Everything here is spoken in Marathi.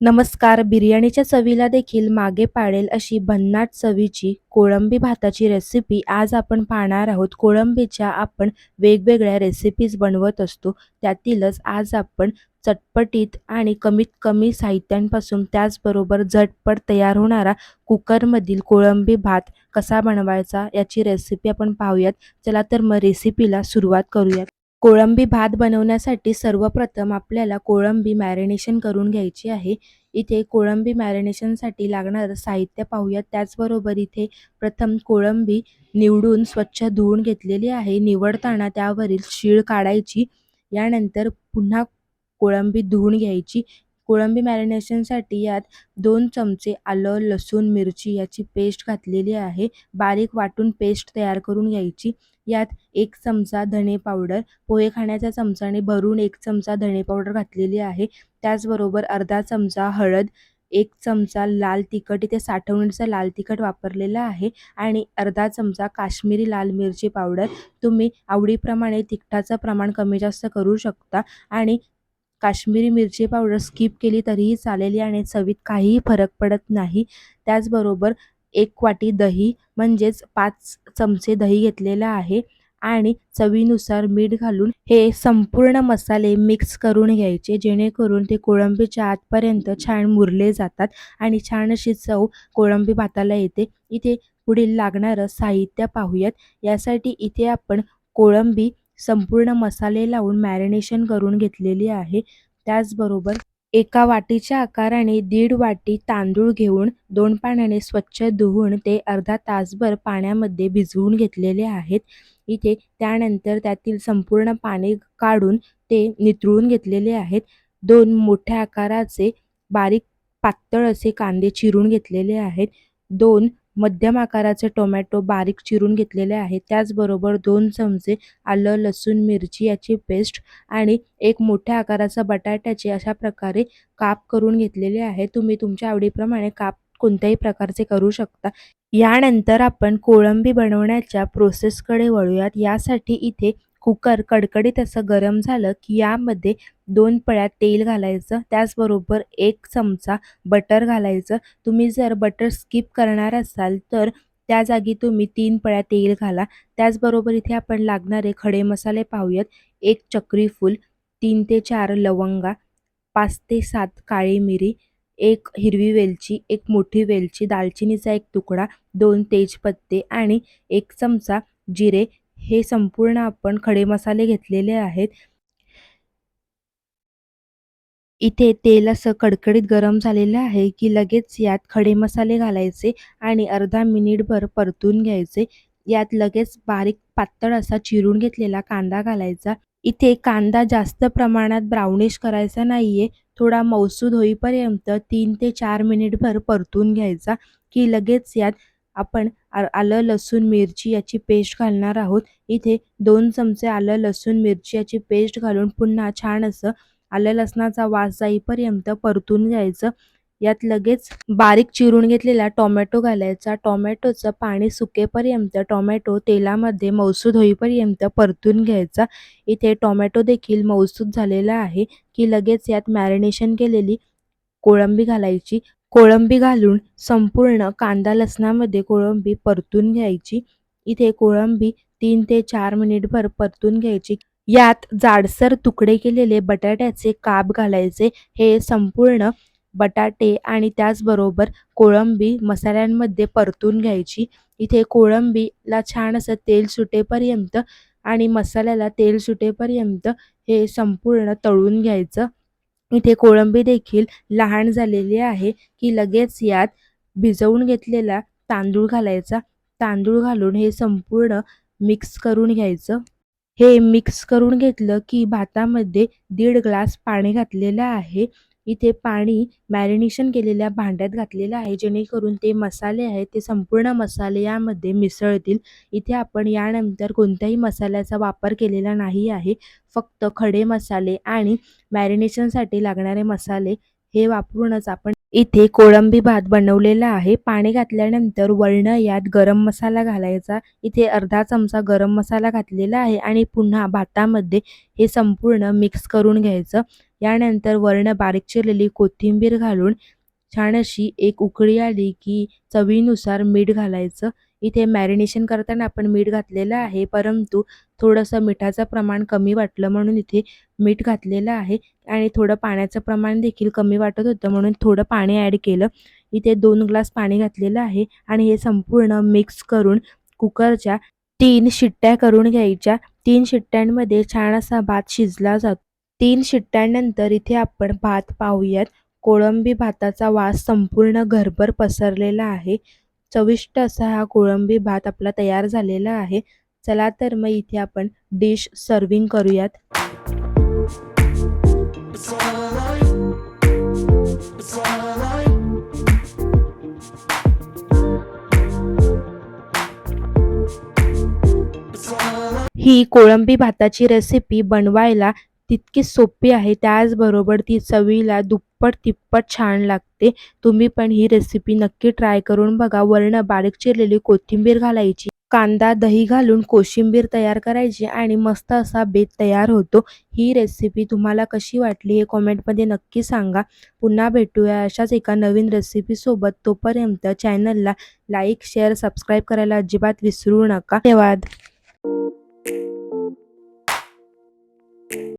नमस्कार बिर्याणीच्या चवीला देखील मागे पाडेल अशी भन्नाट चवीची कोळंबी भाताची रेसिपी आज आपण पाहणार आहोत. कोळंबीच्या आपण वेगवेगळ्या रेसिपीज बनवत असतो. त्यातीलच आज आपण चटपटीत आणि कमीत कमी साहित्यांपासून त्याचबरोबर झटपट तयार होणारा कुकरमधील कोळंबी भात कसा बनवायचा याची रेसिपी आपण पाहूयात. चला तर मग रेसिपीला सुरुवात करूयात. कोळंबी भात बनवण्यासाठी सर्वप्रथम आपल्याला कोळंबी मॅरिनेशन करून घ्यायची आहे. इथे कोळंबी मॅरिनेशनसाठी लागणारं साहित्य पाहूयात त्याचबरोबर इथे प्रथम कोळंबी निवडून स्वच्छ धुवून घेतलेली आहे. निवडताना त्यावरील शीळ काढायची. यानंतर पुन्हा कोळंबी धुवून घ्यायची. कोळंबी मॅरिनेशनसाठी यात दोन चमचे आलं लसूण मिरची याची पेस्ट घातलेली आहे. बारीक वाटून पेस्ट तयार करून घ्यायची. यात एक चमचा धणे पावडर. पोहे खाण्याच्या चमचाने भरून एक चमचा धणे पावडर घातलेली आहे. त्याचबरोबर अर्धा चमचा हळद एक चमचा लाल तिखट इथे साठवणीचा लाल तिखट वापरलेलं आहे. आणि अर्धा चमचा काश्मीरी लाल मिरची पावडर. तुम्ही आवडीप्रमाणे तिखटाचं प्रमाण कमी जास्त करू शकता. आणि काश्मीरी मिरची पावडर स्किप केली तरीही चालेल आणि चवीत काहीही फरक पडत नाही. त्याचबरोबर एक वाटी दही म्हणजेच पाच चमचे दही घेतलेलं आहे. आणि चवीनुसार मीठ घालून हे संपूर्ण मसाले मिक्स करून घ्यायचे जेणेकरून ते कोळंबीच्या आतपर्यंत छान मुरले जातात आणि छान अशी चव कोळंबी भाताला येते. इथे पुढील लागणारं साहित्य पाहूयात. यासाठी इथे आपण कोळंबी संपूर्ण मसाले लावून मॅरिनेशन करून घेतलेली आहे. त्याचबरोबर एका वाटीच्या आकाराने दीड वाटी तांदूळ घेऊन दोन पाण्याने स्वच्छ धुवून ते अर्धा तासभर पाण्यामध्ये भिजवून घेतलेले आहेत. इथे त्यानंतर त्यातील संपूर्ण पाणी काढून ते नितळून घेतलेले आहेत. दोन मोठ्या आकाराचे बारीक पातळ असे कांदे चिरून घेतलेले आहेत. दोन मध्यम आकाराचे टोमॅटो बारीक चिरून घेतलेले आहे त्याचबरोबर दोन चमचे आलं लसूण मिरची याची पेस्ट आणि एक मोठ्या आकाराचा बटाट्याचे अशा प्रकारे काप करून घेतलेले आहे. तुम्ही तुमच्या आवडीप्रमाणे काप कोणत्याही प्रकारचे करू शकता. यानंतर आपण कोळंबी बनवण्याच्या प्रोसेसकडे वळूयात. यासाठी इथे कुकर कडकडीत असं गरम झालं की यामध्ये दोन पळ्या तेल घालायचं त्याचबरोबर एक चमचा बटर घालायचं. तुम्ही जर बटर स्किप करणार असाल तर त्या जागी तुम्ही तीन पळ्या तेल घाला. त्याचबरोबर इथे आपण लागणारे खडे मसाले पाहूयात. एक चक्रीफूल तीन ते चार लवंगा पाच ते सात काळी मिरी एक हिरवी वेलची एक मोठी वेलची दालचिनीचा एक तुकडा दोन तेजपत्ते आणि एक चमचा जिरे हे संपूर्ण आपण खडे मसाले घेतलेले आहेत. इथे तेल असं कडकडीत गरम झालेलं आहे की लगेच यात खडे मसाले घालायचे आणि अर्धा मिनिटभर परतून घ्यायचे. यात लगेच बारीक पातळ असा चिरून घेतलेला कांदा घालायचा. इथे कांदा जास्त प्रमाणात ब्राउनिश करायचा नाहीये. थोडा मौसूद होईपर्यंत तीन ते चार मिनिटभर परतून घ्यायचा की लगेच यात आपण आलं लसूण मिरची याची पेस्ट घालणार आहोत. इथे दोन चमचे आलं लसूण मिरची याची पेस्ट घालून पुन्हा छान असं आलं लसणाचा वास जाईपर्यंत परतून घ्यायचं. यात लगेच बारीक चिरून घेतलेला टोमॅटो घालायचा. टोमॅटोचं पाणी सुकेपर्यंत टोमॅटो तेलामध्ये मौसूद होईपर्यंत परतून घ्यायचा. इथे टोमॅटो देखील मौसूद झालेला आहे की लगेच यात मॅरिनेशन केलेली कोळंबी घालायची. कोळंबी घालून संपूर्ण कांदा लसणामध्ये कोळंबी परतून घ्यायची. इथे कोळंबी तीन ते चार मिनिटभर परतून घ्यायची. यात जाडसर तुकडे केलेले बटाट्याचे काप घालायचे. हे संपूर्ण बटाटे आणि त्याचबरोबर कोळंबी मसाल्यांमध्ये परतून घ्यायची. इथे कोळंबीला छान असं तेल सुटेपर्यंत आणि मसाल्याला तेल सुटेपर्यंत हे संपूर्ण तळून घ्यायचं. इथे कोळंबी देखील लहान झालेली आहे की लगेच यात भिजवून घेतलेला तांदूळ घालायचा. तांदूळ घालून हे संपूर्ण मिक्स करून घ्यायचं. हे मिक्स करून घेतलं की भातामध्ये दीड ग्लास पाणी घातलेलं आहे. इथे पाणी मॅरिनेशन केलेल्या भांड्यात घातलेलं आहे. जेणेकरून ते मसाले आहेत ते संपूर्ण मसाले यामध्ये मिसळतील. इथे आपण यानंतर कोणत्याही मसाल्याचा वापर केलेला नाही आहे. फक्त खडे मसाले आणि मॅरिनेशनसाठी लागणारे मसाले हे वापरूनच आपण इथे कोळंबी भात बनवलेला आहे. पाणी घातल्यानंतर वळणं यात गरम मसाला घालायचा. इथे अर्धा चमचा गरम मसाला घातलेला आहे आणि पुन्हा भातामध्ये हे संपूर्ण मिक्स करून घ्यायचं. यानंतर वर्ण बारीक चिरलेली कोथिंबीर घालून छान अशी एक उकळी आली की चवीनुसार मीठ घालायचं. इथे मॅरिनेशन करताना आपण मीठ घातलेलं आहे परंतु थोडंसं मिठाचं प्रमाण कमी वाटलं म्हणून इथे मीठ घातलेलं आहे आणि थोडं पाण्याचं प्रमाण देखील कमी वाटत होतं म्हणून थोडं पाणी ॲड केलं. इथे दोन ग्लास पाणी घातलेलं आहे आणि हे संपूर्ण मिक्स करून कुकरच्या तीन शिट्ट्या करून घ्यायच्या. तीन शिट्ट्यांमध्ये छान असा भात शिजला जातो. तीन शिट्ट्यांनंतर इथे आपण भात पाहूयात. कोळंबी भाताचा वास संपूर्ण घरभर पसरलेला आहे. चविष्ट असा हा कोळंबी भात आपला तयार झालेला आहे. चला तर मग इथे आपण डिश सर्विंग करूयात. ही कोळंबी भाताची रेसिपी बनवायला तितकी सोपी आहे. त्याचबरोबर ती चवीला दुप्पट तिप्पट छान लागते. तुम्ही पण ही रेसिपी नक्की ट्राय करून बघा. वर्ण बारीक चिरलेली कोथिंबीर घालायची. कांदा दही घालून कोशिंबीर तयार करायची आणि मस्त असा बेत तयार होतो. ही रेसिपी तुम्हाला कशी वाटली हे कॉमेंटमध्ये नक्की सांगा. पुन्हा भेटूया अशाच एका नवीन रेसिपीसोबत तोपर्यंत चॅनलला लाईक शेअर सबस्क्राईब करायला अजिबात विसरू नका. धन्यवाद.